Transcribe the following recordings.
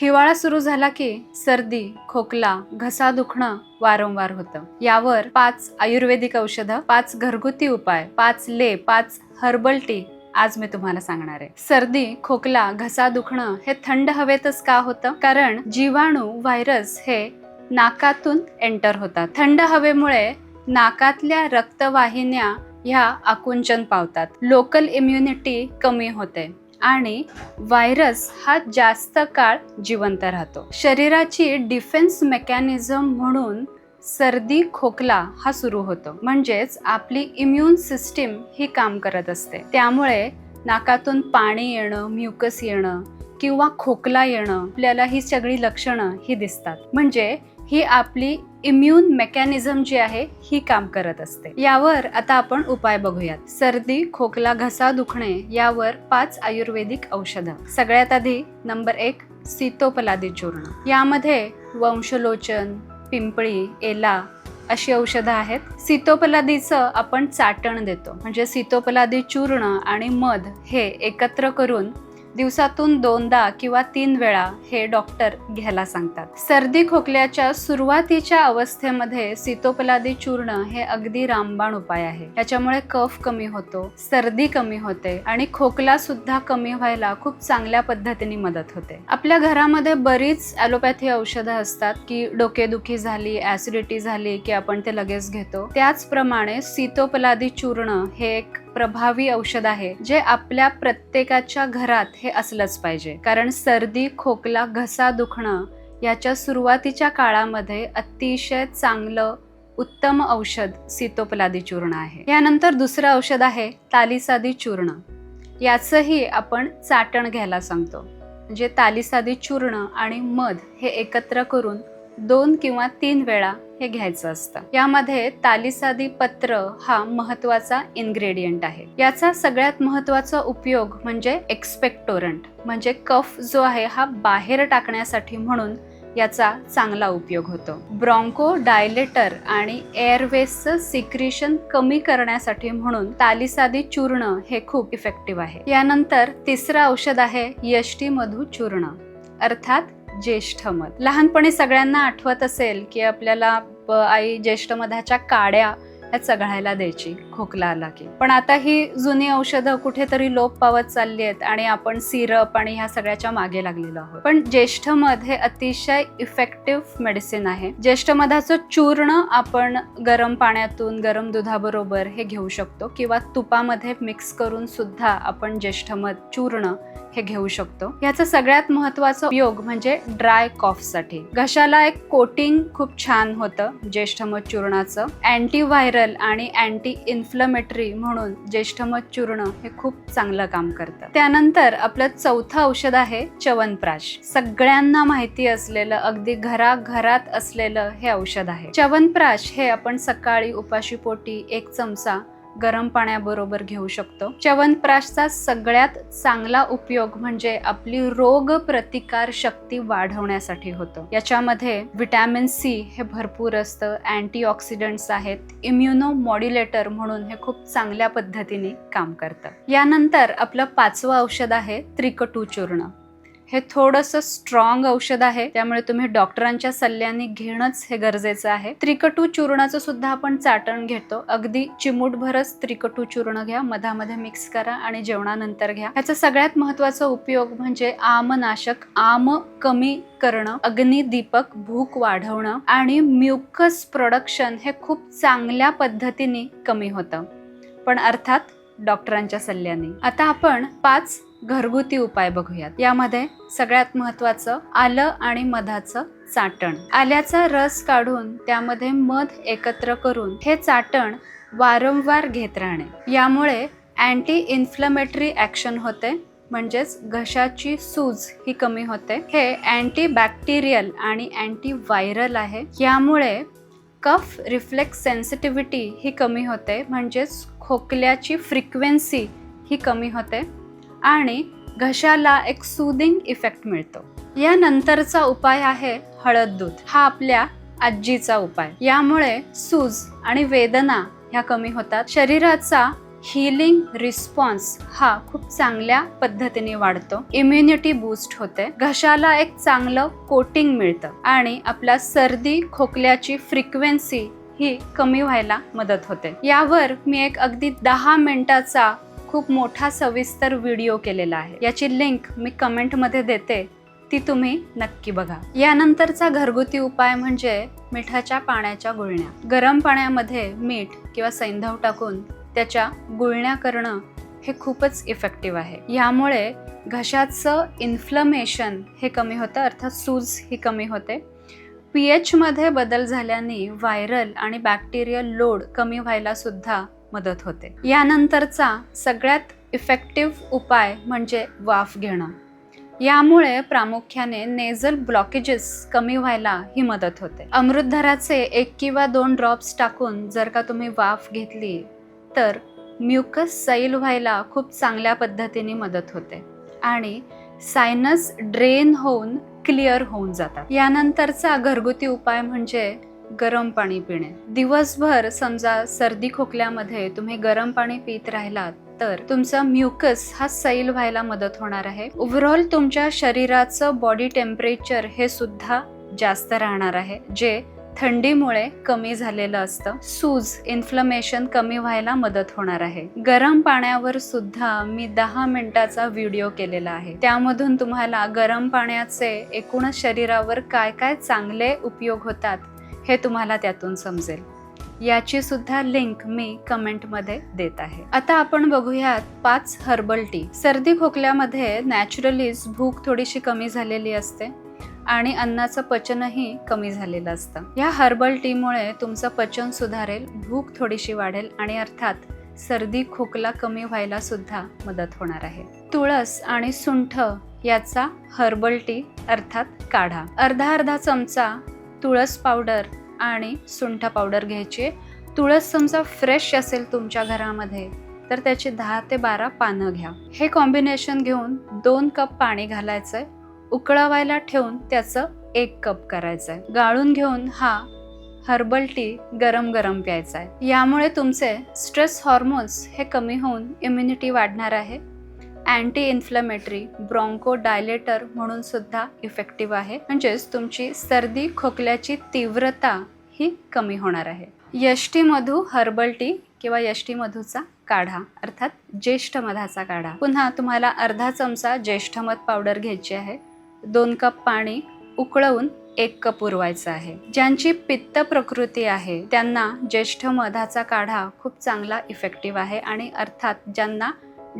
हिवाळा सुरू झाला की सर्दी खोकला घसा दुखणं वारंवार होतं. यावर पाच आयुर्वेदिक औषधं पाच घरगुती उपाय पाच लेप पाच हर्बल टी आज मी तुम्हाला सांगणार आहे. सर्दी खोकला घसा दुखणं हे थंड हवेतच का होतं? कारण जीवाणू व्हायरस हे नाकातून एंटर होतात. थंड हवेमुळे नाकातल्या रक्तवाहिन्या ह्या आकुंचन पावतात. लोकल इम्युनिटी कमी होते. आणि व्हायरस हा जास्त काळ जिवंत राहतो. शरीराची डिफेन्स मेकॅनिझम म्हणून सर्दी खोकला हा सुरू होतो. म्हणजेच आपली इम्युन सिस्टीम ही काम करत असते. त्यामुळे नाकातून पाणी येणं म्युकस येणं किंवा खोकला येणं आपल्याला ही सगळी लक्षणं ही दिसतात. म्हणजे ही आपली इम्युन मेकॅनिझम जी आहे ही काम करत असते. यावर आता आपण उपाय बघूयात. सर्दी खोकला घसा दुखणे यावर पाच आयुर्वेदिक औषधं. सगळ्यात आधी नंबर एक सीतोपलादी चूर्ण. यामध्ये वंशलोचन पिंपळी एला अशी औषधं आहेत. सीतोपलादीचं आपण चाटण देतो. म्हणजे सीतोपलादी चूर्ण आणि मध हे एकत्र करून दिवसातून दोनदा किंवा तीन वेळा हे डॉक्टर घ्यायला सांगतात. सर्दी खोकल्याच्या सुरुवातीच्या अवस्थेमध्ये सीतोपलादी चूर्ण हे अगदी रामबाण उपाय आहे. त्याच्यामुळे कफ कमी होतो सर्दी कमी होते आणि खोकला सुद्धा कमी व्हायला खूप चांगल्या पद्धतीने मदत होते. आपल्या घरामध्ये बरीच ॲलोपॅथी औषधं असतात की डोकेदुखी झाली ऍसिडिटी झाली की आपण ते लगेच घेतो. त्याचप्रमाणे सीतोपलादी चूर्ण हे एक प्रभावी औषध आहे जे आपल्या प्रत्येकाच्या घरात हे असलंच पाहिजे. कारण सर्दी खोकला घसा दुखणं याच्या सुरुवातीच्या काळामध्ये अतिशय चांगलं उत्तम औषध सीतोपलादी चूर्ण आहे. यानंतर दुसरं औषध आहे तालिसादी चूर्ण. याचंही आपण चाटण घ्यायला सांगतो. म्हणजे तालिसादी चूर्ण आणि मध हे एकत्र करून दोन किंवा तीन वेळा हे घ्यायचं असतं. यामध्ये तालिसादी पत्र हा महत्त्वाचा इन्ग्रेडियंट आहे. याचा सगळ्यात महत्त्वाचा उपयोग म्हणजे एक्सपेक्टोरंट म्हणजे कफ जो आहे हा बाहेर टाकण्यासाठी म्हणून याचा चांगला उपयोग होतो. ब्रॉन्को डायलेटर आणि एअरवेजचं सिक्रिशन कमी करण्यासाठी म्हणून तालिसादी चूर्ण हे खूप इफेक्टिव्ह आहे. यानंतर तिसरं औषध आहे यष्टी मधू चूर्ण अर्थात ज्येष्ठ मध लहानपणी सगळ्यांना आठवत असेल की आपल्याला ब- आई ज्येष्ठ मधाच्या काड्या ह्या चघळायला द्यायची. खोकला आला की. पण आता ही जुनी औषधं कुठेतरी लोप पावत चालली आहेत आणि आपण सिरप आणि ह्या सगळ्याच्या मागे लागलेलो आहोत. पण ज्येष्ठ मध हे अतिशय इफेक्टिव्ह मेडिसिन आहे. ज्येष्ठ मधाचं चूर्ण आपण गरम पाण्यातून गरम दुधाबरोबर हे घेऊ शकतो किंवा तुपामध्ये मिक्स करून सुद्धा आपण ज्येष्ठ मध चूर्ण हे घेऊ शकतो. याचं सगळ्यात महत्त्वाचा उपयोग म्हणजे ड्राय कॉफसाठी. घशाला एक कोटिंग खूप छान होतं ज्येष्ठमध चूर्णाचं. अँटीव्हायरल आणि अँटी इन्फ्लमेटरी म्हणून ज्येष्ठमध चूर्ण हे खूप चांगलं काम करतं. त्यानंतर आपलं चौथं औषध आहे च्यवनप्राश. सगळ्यांना माहिती असलेलं अगदी घराघरात असलेलं हे औषध आहे. च्यवनप्राश हे आपण सकाळी उपाशीपोटी एक चमचा गरम पाण्याबरोबर घेऊ शकतो. च्यवनप्राशचा सगळ्यात चांगला उपयोग म्हणजे आपली रोग प्रतिकार शक्ती वाढवण्यासाठी होतो. याच्यामध्ये व्हिटॅमिन सी हे भरपूर असतं अँटीऑक्सिडंट्स आहेत इम्युनो मॉड्युलेटर म्हणून हे खूप चांगल्या पद्धतीने काम करतं. यानंतर आपलं पाचवं औषध आहे त्रिकटू चूर्ण हे थोडंसं स्ट्रॉंग औषध आहे. त्यामुळे तुम्ही डॉक्टरांच्या सल्ल्याने घेणंच हे गरजेचं आहे. त्रिकटू चूर्णाचं सुद्धा आपण चाटण घेतो. अगदी चिमूटभरच त्रिकटू चूर्ण घ्या. मधामध्ये मिक्स करा आणि जेवणानंतर घ्या. ह्याचा सगळ्यात महत्त्वाचा उपयोग म्हणजे आमनाशक आम कमी करणं अग्निदीपक भूक वाढवणं आणि म्युकस प्रोडक्शन हे खूप चांगल्या पद्धतीने कमी होतं. पण अर्थात डॉक्टरांच्या सल्ल्याने. आता आपण पाच घरगुती उपाय बघूयात. यामध्ये सगळ्यात महत्वाचं आलं आणि मधाचं चाटण. आल्याचा रस काढून त्यामध्ये मध एकत्र करून हे चाटण वारंवार घेत राहणे. यामुळे अँटी इन्फ्लमेटरी ॲक्शन होते म्हणजेच घशाची सूज ही कमी होते. हे अँटी बॅक्टेरियल आणि अँटी व्हायरल आहे. यामुळे कफ रिफ्लेक्स सेन्सिटिव्हिटी ही कमी होते म्हणजेच खोकल्याची फ्रिक्वेन्सी ही कमी होते. आणि घशाला एक सुदिंग इफेक्ट मिळतो. यानंतरचा उपाय आहे हळद दूध. हा आपल्या आजीचा उपाय. यामुळे सूज आणि वेदना ह्या कमी होतात. शरीराचा हिलिंग रिस्पॉन्स हा खूप चांगल्या पद्धतीने वाढतो. इम्युनिटी बूस्ट होते. घशाला एक चांगलं कोटिंग मिळतं आणि आपल्या सर्दी खोकल्याची फ्रिक्वेन्सी ही कमी व्हायला मदत होते. यावर मी एक अगदी दहा मिनिटाचा खूप मोठा सविस्तर व्हिडिओ केलेला आहे. याची लिंक मी कमेंटमध्ये देते ती तुम्ही नक्की बघा. यानंतरचा घरगुती उपाय म्हणजे मिठाच्या पाण्याच्या गुळण्या. गरम पाण्यामध्ये मीठ किंवा सैंधव टाकून त्याच्या गुळण्या करणं हे खूपच इफेक्टिव्ह आहे. यामुळे घशाचं इन्फ्लमेशन हे कमी होतं अर्थात सूज ही कमी होते. पी एचमध्ये बदल झाल्याने व्हायरल आणि बॅक्टेरियल लोड कमी व्हायला सुद्धा मदत होते. यानंतरचा सगळ्यात इफेक्टिव्ह उपाय म्हणजे वाफ घेणं. यामुळे प्रामुख्याने नेझल ब्लॉकेजेस कमी व्हायला ही मदत होते. अमृतधराचे एक किंवा दोन ड्रॉप्स टाकून जर का तुम्ही वाफ घेतली तर म्युकस सैल व्हायला खूप चांगल्या पद्धतीने मदत होते आणि सायनस ड्रेन होऊन क्लिअर होऊन जातात. यानंतरचा घरगुती उपाय म्हणजे गरम पाणी पिणे. दिवसभर समजा सर्दी खोकल्यामध्ये तुम्ही गरम पाणी पित राहिलात तर तुमचा म्युकस हा सैल व्हायला मदत होणार आहे. ओव्हरऑल तुमच्या शरीराचं बॉडी टेम्परेचर हे सुद्धा जास्त राहणार आहे जे थंडीमुळे कमी झालेलं असतं. सूज इन्फ्लमेशन कमी व्हायला मदत होणार आहे. गरम पाण्यावर सुद्धा मी दहा मिनिटाचा व्हिडिओ केलेला आहे. त्यामधून तुम्हाला गरम पाण्याचे एकूणच शरीरावर काय काय चांगले उपयोग होतात हे तुम्हाला त्यातून समजेल. याची सुद्धा लिंक मी कमेंटमध्ये देत आहे. आता आपण बघूयात पाच हर्बल टी सर्दी खोकल्यामध्ये नॅचरलीच भूक थोडीशी कमी झालेली असते आणि अन्नाचं पचनही कमी झालेलं असतं. या हर्बल टीमुळे तुमचं पचन सुधारेल भूक थोडीशी वाढेल आणि अर्थात सर्दी खोकला कमी व्हायला सुद्धा मदत होणार आहे. तुळस आणि सुंठ याचा हर्बल टी अर्थात काढा. अर्धा अर्धा चमचा तुळस पावडर आणि सुंठ पावडर घ्यायची. तुळस समजा फ्रेश असेल तुमच्या घरामध्ये तर त्याची दहा ते बारा पानं घ्या. हे कॉम्बिनेशन घेऊन दोन कप पाणी घालायचंय. उकळवायला ठेवून त्याचं एक कप करायचं आहे गाळून घेऊन हा हर्बल टी गरम गरम प्यायचा आहे यामुळे तुमचे स्ट्रेस हॉर्मोन्स हे कमी होऊन इम्युनिटी वाढणार आहे. अँटी इन्फ्लमेटरी ब्रॉन्को डायलेटर म्हणून सुद्धा इफेक्टिव्ह आहे. म्हणजेच तुमची सर्दी खोकल्याची तीव्रता ही कमी होणार आहे. यष्टी मधू हर्बल टी किंवा यष्टी मधूचा काढा अर्थात ज्येष्ठ मधाचा काढा. पुन्हा तुम्हाला अर्धा चमचा ज्येष्ठमध पावडर घ्यायची आहे. दोन कप पाणी उकळवून एक कप पुरवायचं आहे. ज्यांची पित्त प्रकृती आहे त्यांना ज्येष्ठ मधाचा काढा खूप चांगला इफेक्टिव्ह आहे आणि अर्थात ज्यांना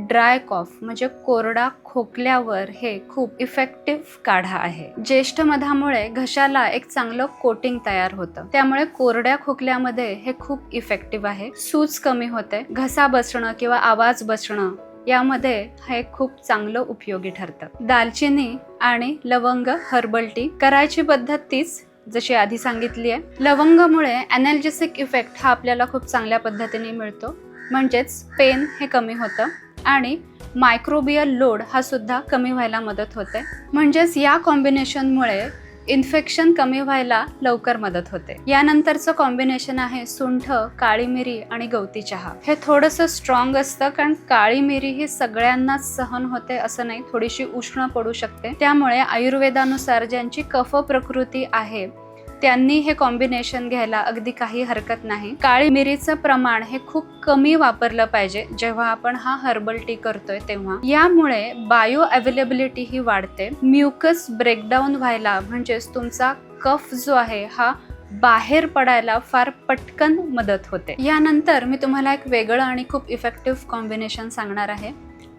ड्राय कॉफ म्हणजे कोरडा खोकल्यावर हे खूप इफेक्टिव्ह काढा आहे. ज्येष्ठ मधामुळे घशाला एक चांगलं कोटिंग तयार होतं. त्यामुळे कोरड्या खोकल्यामध्ये हे खूप इफेक्टिव्ह आहे. सूज कमी होते. घसा बसणं किंवा आवाज बसणं यामध्ये हे खूप चांगलं उपयोगी ठरतं. दालचिनी आणि लवंग हर्बल टी करायची पद्धत तीच जशी आधी सांगितली आहे लवंगमुळे अनॅल्जेसिक इफेक्ट हा आपल्याला खूप चांगल्या पद्धतीने मिळतो. म्हणजेच पेन हे कमी होतं. आणि मायक्रोबियल लोड हा सुद्धा कमी व्हायला मदत होते. म्हणजेच या कॉम्बिनेशनमुळे इन्फेक्शन कमी व्हायला लवकर मदत होते. यानंतरचं कॉम्बिनेशन आहे सुंठ काळी मिरी आणि गवती चहा. हे थोडंसं स्ट्रॉंग असतं कारण काळी मिरी ही सगळ्यांनाच सहन होते असं नाही थोडीशी उष्ण पडू शकते. त्यामुळे आयुर्वेदानुसार ज्यांची कफ प्रकृती आहे त्यांनी हे कॉम्बिनेशन घ्यायला अगदी काही हरकत नाही. काळी मिरीचं प्रमाण हे खूप कमी वापरलं पाहिजे. जेव्हा आपण हा हर्बल टी करतोय तेव्हा. यामुळे बायो अवेलेबिलिटी ही वाढते. म्युकस ब्रेकडाऊन व्हायला म्हणजेच तुमचा कफ जो आहे हा बाहेर पडायला फार पटकन मदत होते. यानंतर मी तुम्हाला एक वेगळं आणि खूप इफेक्टिव्ह कॉम्बिनेशन सांगणार आहे.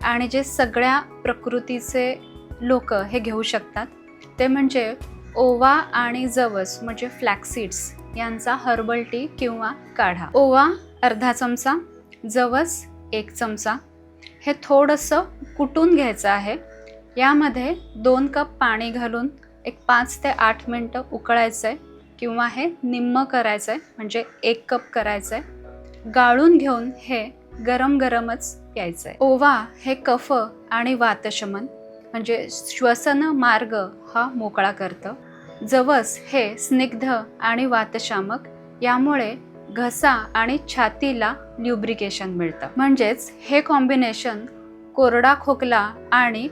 आणि जे सगळ्या प्रकृतीचे लोक हे घेऊ शकतात ते म्हणजे ओवा आणि जवस म्हणजे फ्लॅक्सीड्स यांचा हर्बल टी किंवा काढा. ओवा अर्धा चमचा जवस एक चमचा. हे थोडंसं कुटून घ्यायचं आहे. यामध्ये दोन कप पाणी घालून एक पाच ते आठ मिनटं उकळायचं आहे किंवा हे निम्म करायचं आहे म्हणजे एक कप करायचं आहे गाळून घेऊन हे गरम गरमच प्यायचं आहे ओवा हे कफ आणि वातशमन म्हणजे श्वसन मार्ग हा मोकळा करतं. जवस हे स्निग्ध आणि वातशामक यामुळे घसा आणि छातीला ल्युब्रिकेशन मिळतं. म्हणजेच हे कॉम्बिनेशन कोरडा खोकला आणि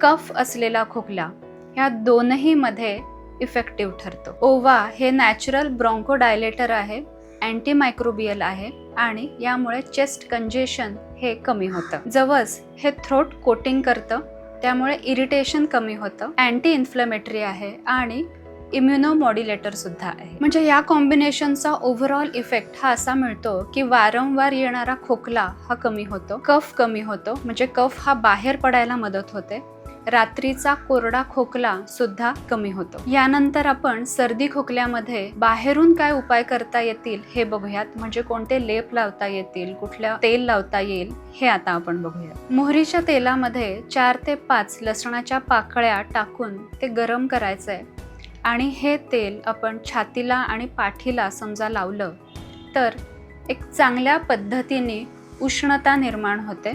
कफ असलेला खोकला ह्या दोनही मध्ये इफेक्टिव्ह ठरतो. ओवा हे नॅचरल ब्रॉन्कोडायलेटर आहे अँटीमायक्रोबियल आहे आणि यामुळे चेस्ट कंजेशन हे कमी होतं. जवस हे थ्रोट कोटिंग करतं त्यामुळे इरिटेशन कमी होतं. अँटी इन्फ्लेमेटरी आहे आणि इम्युनोमॉड्युलेटर सुद्धा आहे. म्हणजे या कॉम्बिनेशनचा ओव्हरऑल इफेक्ट हा असा मिळतो की वारंवार येणारा खोकला हा कमी होतो कफ कमी होतो. म्हणजे कफ हा बाहेर पडायला मदत होते. रात्रीचा कोरडा खोकला सुद्धा कमी होतो. यानंतर आपण सर्दी खोकल्यामध्ये बाहेरून काय उपाय करता येतील हे बघूयात. म्हणजे कोणते लेप लावता येतील कुठल्या तेल लावता येईल हे आता आपण बघूया मोहरीच्या तेलामध्ये चार ते पाच लसणाच्या पाकळ्या टाकून ते गरम करायचं आहे आणि हे तेल आपण छातीला आणि पाठीला समजा लावलं तर एक चांगल्या पद्धतीने उष्णता निर्माण होते.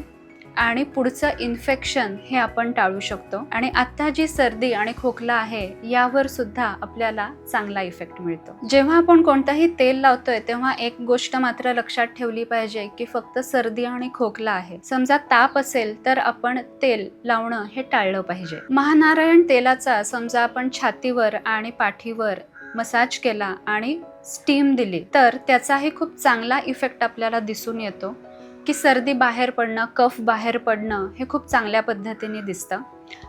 आणि पुढचं इन्फेक्शन हे आपण टाळू शकतो. आणि आता जी सर्दी आणि खोकला आहे यावर सुद्धा आपल्याला चांगला इफेक्ट मिळतो. जेव्हा आपण कोणतंही तेल लावतोय तेव्हा एक गोष्ट मात्र लक्षात ठेवली पाहिजे की फक्त सर्दी आणि खोकला आहे. समजा ताप असेल तर आपण तेल लावणं हे टाळलं पाहिजे. महानारायण तेलाचा समजा आपण छातीवर आणि पाठीवर मसाज केला आणि स्टीम दिली तर त्याचाही खूप चांगला इफेक्ट आपल्याला दिसून येतो. की सर्दी बाहेर पडणं कफ बाहेर पडणं हे खूप चांगल्या पद्धतीने दिसतं.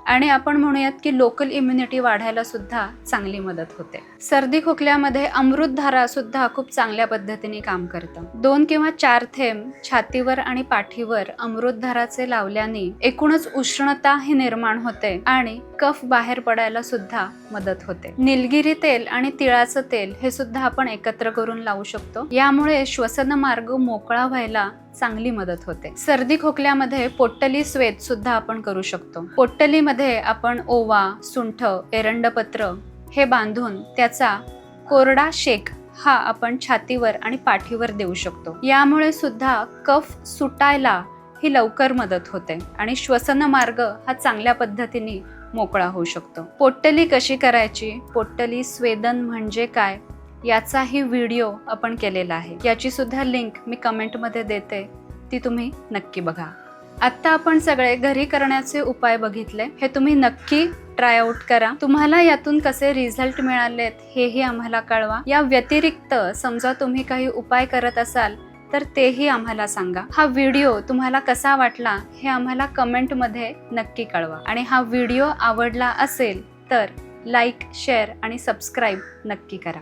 आणि आपण म्हणूयात की लोकल इम्युनिटी वाढायला सुद्धा चांगली मदत होते. सर्दी खोकल्यामध्ये अमृतधारा सुद्धा खूप चांगल्या पद्धतीने काम करतं. दोन किंवा चार थेंब छातीवर आणि पाठीवर अमृतधाराचे लावल्याने एकूणच उष्णता ही निर्माण होते आणि कफ बाहेर पडायला सुद्धा मदत होते. निलगिरी तेल आणि तिळाचं तेल हे सुद्धा आपण एकत्र करून लावू शकतो. यामुळे श्वसन मार्ग मोकळा व्हायला चांगली मदत होते. सर्दी खोकल्यामध्ये पोट्टली स्वेद सुद्धा आपण करू शकतो. पोट्टलीमध्ये आपण ओवा सुंठ एरंडपत्र हे बांधून त्याचा कोरडा शेक हा आपण छातीवर आणि पाठीवर देऊ शकतो. यामुळे सुद्धा कफ सुटायला ही लवकर मदत होते आणि श्वसन मार्ग हा चांगल्या पद्धतीने मोकळा होऊ शकतो. पोट्टली कशी करायची? पोट्टली स्वेदन म्हणजे काय? याचाही व्हिडिओ आपण केलेला आहे. याची सुद्धा लिंक मी कमेंटमध्ये देते. ती तुम्ही नक्की बघा. आत्ता आपण सगळे घरी करण्याचे उपाय बघितले. हे तुम्ही नक्की ट्राय आउट करा. तुम्हाला यातून कसे रिझल्ट मिळालेत हेही आम्हाला कळवा. या व्यतिरिक्त समजा तुम्ही काही उपाय करत असाल तर तेही आम्हाला सांगा. हा व्हिडिओ तुम्हाला कसा वाटला हे आम्हाला कमेंटमध्ये नक्की कळवा. आणि हा व्हिडिओ आवडला असेल तर लाईक शेअर आणि सबस्क्राईब नक्की करा.